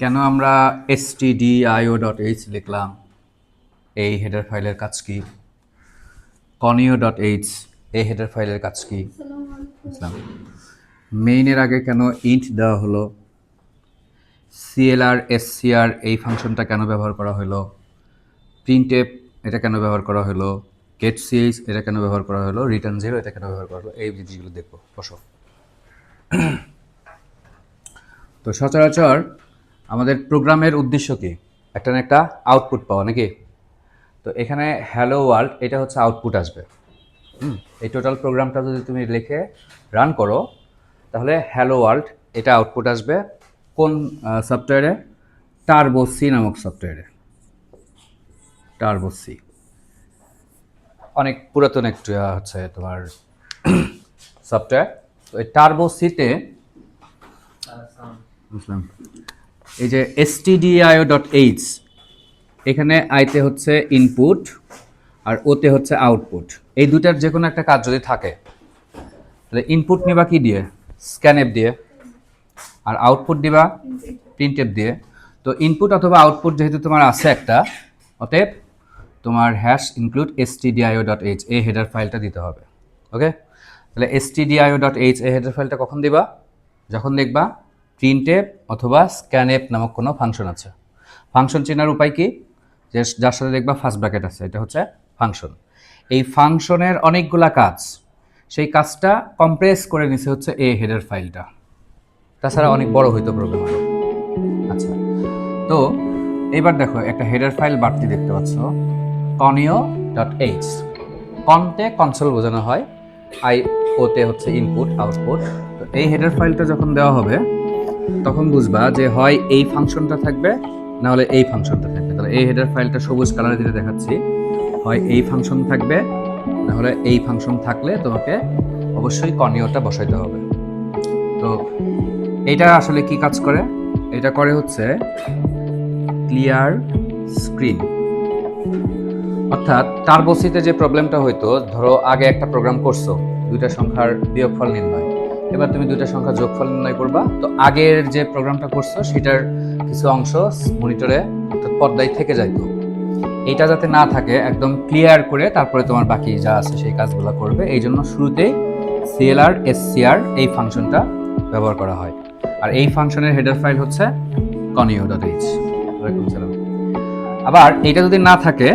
কেন আমরা S T D IO dot H লিখলাম? এই হেডার ফাইলের কাজ কি? কনিও ডট এইচ এই হেডার ফাইলের কাজ কি? বুঝলাম মেইনের আগে কেন ইন্ট দেওয়া হলো? সিএলআর এসসিআর এই ফাংশনটা কেন ব্যবহার করা হলো? প্রিন্টেপ এটা কেন ব্যবহার করা হলো? গেট সিএইচ এটা কেন ব্যবহার করা হলো? রিটার্ন জিরো এটা কেন ব্যবহার করা হলো? এই জিনিসগুলো দেখব বসো। তো সচরাচর আমাদের প্রোগ্রামের উদ্দেশ্য কি? একটা না একটা আউটপুট পাওয়া নাকি? তো এখানে হ্যালো ওয়ার্ল্ড এটা হচ্ছে আউটপুট আসবে। হুম, এই টোটাল প্রোগ্রামটা যদি তুমি লিখে রান করো তাহলে হ্যালো ওয়ার্ল্ড এটা আউটপুট আসবে কোন সফটওয়্যারে টার্বো সি নামক সফটওয়্যারে টার্বো সি অনেক পুরাতন একটু হচ্ছে তোমার সফটওয়্যার তো এই টার্বো সিতে এই যে এসটিডিআইও ডট এইচ এখানে আইতে হচ্ছে ইনপুট আর ওতে হচ্ছে আউটপুট এই দুটার যে কোনো একটা কাজ যদি থাকে, তাহলে ইনপুট নিবা কি দিয়ে? স্ক্যান অ্যাপ দিয়ে। আর আউটপুট দিবা প্রিন্ট অ্যাপ দিয়ে। তো ইনপুট অথবা আউটপুট যেহেতু তোমার আছে একটা, অতএব তোমার hash include STDIO dot H এই হেডার ফাইলটা দিতে হবে। ওকে তাহলে এসটিডিআইও ডট এইচ এই হেডার ফাইলটা কখন দিবা? যখন দেখবা প্রিন্ট অ্যাপ অথবা স্ক্যান অ্যাপ নামক কোনো ফাংশন আছে। ফাংশন চেনার উপায় কি? যে যার সাথে দেখবা ফার্স্ট ব্র্যাকেট আছে, এটা হচ্ছে ফাংশন এই ফাংশনের অনেকগুলা কাজ, সেই কাজটা কম্প্রেস করে নিছে হচ্ছে এই হেডার ফাইলটা তাছাড়া অনেক বড় হইতো প্রোগ্রাম আচ্ছা তো এবার দেখো, একটা হেডার ফাইল বাড়তি দেখতে পাচ্ছ। কনিও ডট এইচ কনতে কনসোল বোঝানো হয়। আই ওতে হচ্ছে ইনপুট আউটপুট তো এই হেডার ফাইলটা যখন দেওয়া হবে তখন বুঝবা যে হয় এই ফাংশনটা থাকবে, না হলে এই ফাংশনটা থাকবে। তাহলে এই হেডার ফাইলটা সবুজ কালারে দিতে দেখাচ্ছি, হয় এই ফাংশন থাকবে, না হলে এই ফাংশন থাকলে তোমাকে অবশ্যই কনিওটা বসাইতে হবে। তো এটা আসলে কি কাজ করে? এটা করে হচ্ছে ক্লিয়ার স্ক্রিন অর্থাৎ টার্বোসিতে যে প্রবলেমটা হইতো, ধরো আগে একটা প্রোগ্রাম করছ, দুইটা সংখ্যার বিয়োগফল নির্ণয়। এবার তুমি দুইটা সংখ্যা যোগফল নির্ণয় করবা। তো আগের যে প্রোগ্রামটা করছ, সেটার কিছু অংশ মনিটরে, অর্থাৎ পর্দায় থেকে যাইতো এটা যাতে না থাকে, একদম ক্লিয়ার করে তারপরে তোমার বাকি যা আছে, সেই কাজগুলো করবে। এই জন্য শুরুতেই সিএলআর এসসিআর এই ফাংশনটা ব্যবহার করা হয়। আর এই ফাংশনের হেডার ফাইল হচ্ছে কনিও ডট এইচ আবার এটা যদি না থাকে,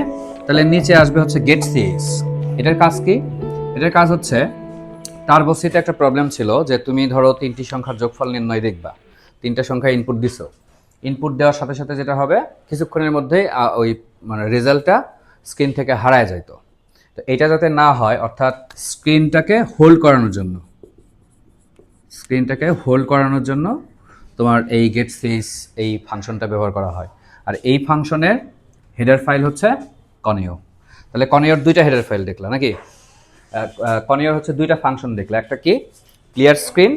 তাহলে নিচে আসবে হচ্ছে গেট সিএস এটার কাজ কি? এটার কাজ হচ্ছে তার বসিতে একটা প্রবলেম ছিল যে তুমি ধরো তিনটি সংখ্যার যোগফল নির্ণয় দেখবা। তিনটা সংখ্যা ইনপুট দিছো। ইনপুট দেওয়ার সাথে সাথে যেটা হবে, কিছুক্ষণের মধ্যেই ওই মানে রেজাল্টটা স্ক্রিন থেকে হারায় যাইতো। তো এটা যাতে না হয়, অর্থাৎ স্ক্রিনটাকে হোল্ড করানোর জন্য স্ক্রিনটাকে হোল্ড করানোর জন্য তোমার এই গেট সিস এই ফাংশনটা ব্যবহার করা হয়। আর এই ফাংশনের হেডার ফাইল হচ্ছে কনিও। তাহলে কনিওর দুইটা হেডার ফাইল দেখলা, নাকি? কনিওর হচ্ছে দুইটা ফাংশন দেখলে, একটা কি? ক্লিয়ার স্ক্রিন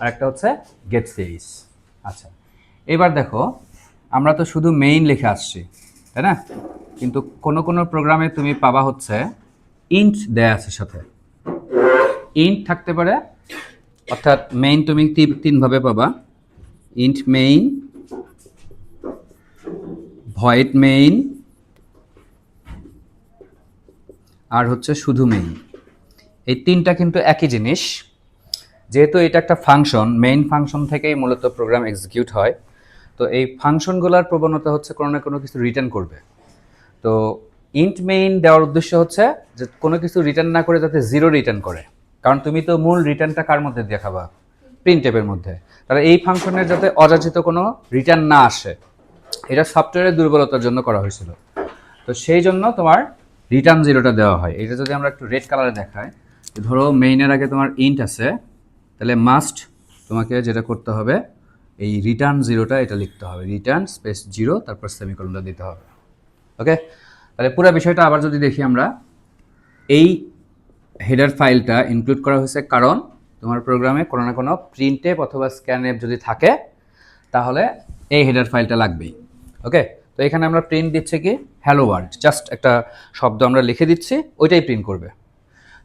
আর একটা হচ্ছে গেট সিরিজ আচ্ছা এবার দেখো, আমরা তো শুধু মেইন লিখে আসছি, তাই না? কিন্তু কোনো কোনো প্রোগ্রামে তুমি পাবা হচ্ছে ইন্ট দেয়া আছে সাথে। ইন্ট থাকতে পারে, অর্থাৎ মেইন তুমি তিনভাবে পাবা। ইন্ট মেইন ভয়েড মেইন আর হচ্ছে শুধু মেইন এই তিনটা কিন্তু একই জিনিস। যেহেতু এটা একটা ফাংশন মেইন ফাংশন থেকেই মূলত প্রোগ্রাম এক্সিকিউট হয়, তো এই ফাংশনগুলোর প্রবণতা হচ্ছে কোনো না কোনো কিছু রিটার্ন করবে। তো ইন্ট মেইন দেওয়ার উদ্দেশ্য হচ্ছে যে কোনো কিছু রিটার্ন না করে যাতে জিরো রিটার্ন করে। কারণ তুমি তো মূল রিটার্নটা কার মধ্যে দেখাবা প্রিন্ট মধ্যে। তাহলে এই ফাংশনের যাতে অযাচিত কোনো রিটার্ন না আসে, এটা সফটওয়্যারের দুর্বলতার জন্য করা হয়েছিল। তো সেই জন্য তোমার রিটার্ন জিরোটা দেওয়া হয়। এটা যদি আমরা একটু রেড কালারে দেখাই ধরো মেইনের আগে তোমার ইন্ট আছে, তাহলে মাস্ট তোমাকে যেটা করতে হবে, এই রিটার্ন জিরোটা এটা লিখতে হবে। রিটার্ন স্পেস জিরো তারপর সেমিকলনটা দিতে হবে। ওকে তাহলে পুরো বিষয়টা আবার যদি দেখি আমরা, এই হেডার ফাইলটা ইনক্লুড করা হয়েছে কারণ তোমার প্রোগ্রামে কোনো না কোনো প্রিন্ট অ্যাপ অথবা স্ক্যান অ্যাপ যদি থাকে, তাহলে এই হেডার ফাইলটা লাগবেই। ওকে তো এখানে আমরা প্রিন্ট দিচ্ছি কি? হ্যালো ওয়ার্ল্ড জাস্ট একটা শব্দ আমরা লিখে দিচ্ছি, ওইটাই প্রিন্ট করবে।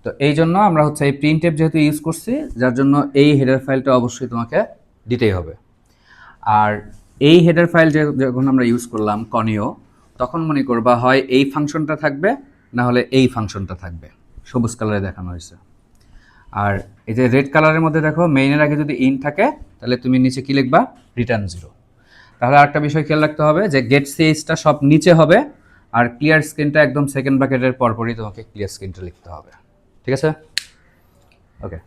তো এই জন্য আমরা হচ্ছে এই প্রিন্ট অ্যাপ যেহেতু ইউজ করছি, যার জন্য এই হেডার ফাইলটা অবশ্যই তোমাকে দিতেই হবে। আর এই হেডার ফাইল যে যখন আমরা ইউজ করলাম কনিও তখন মনে করবা হয় এই ফাংশনটা থাকবে, না হলে এই ফাংশনটা থাকবে। সবুজ কালারে দেখানো হয়েছে। আর এই যে রেড কালারের মধ্যে দেখো মেইনের আগে যদি ইন থাকে, তাহলে তুমি নিচে কী লিখবা? রিটার্ন জিরো তাহলে আরেকটা বিষয় খেয়াল রাখতে হবে যে গেট সিএইচটা সব নিচে হবে, আর ক্লিয়ার স্ক্রিনটা একদম সেকেন্ড ব্র্যাকেটের পরপরই তোমাকে ক্লিয়ার স্ক্রিনটা লিখতে হবে। ঠিক আছে? ওকে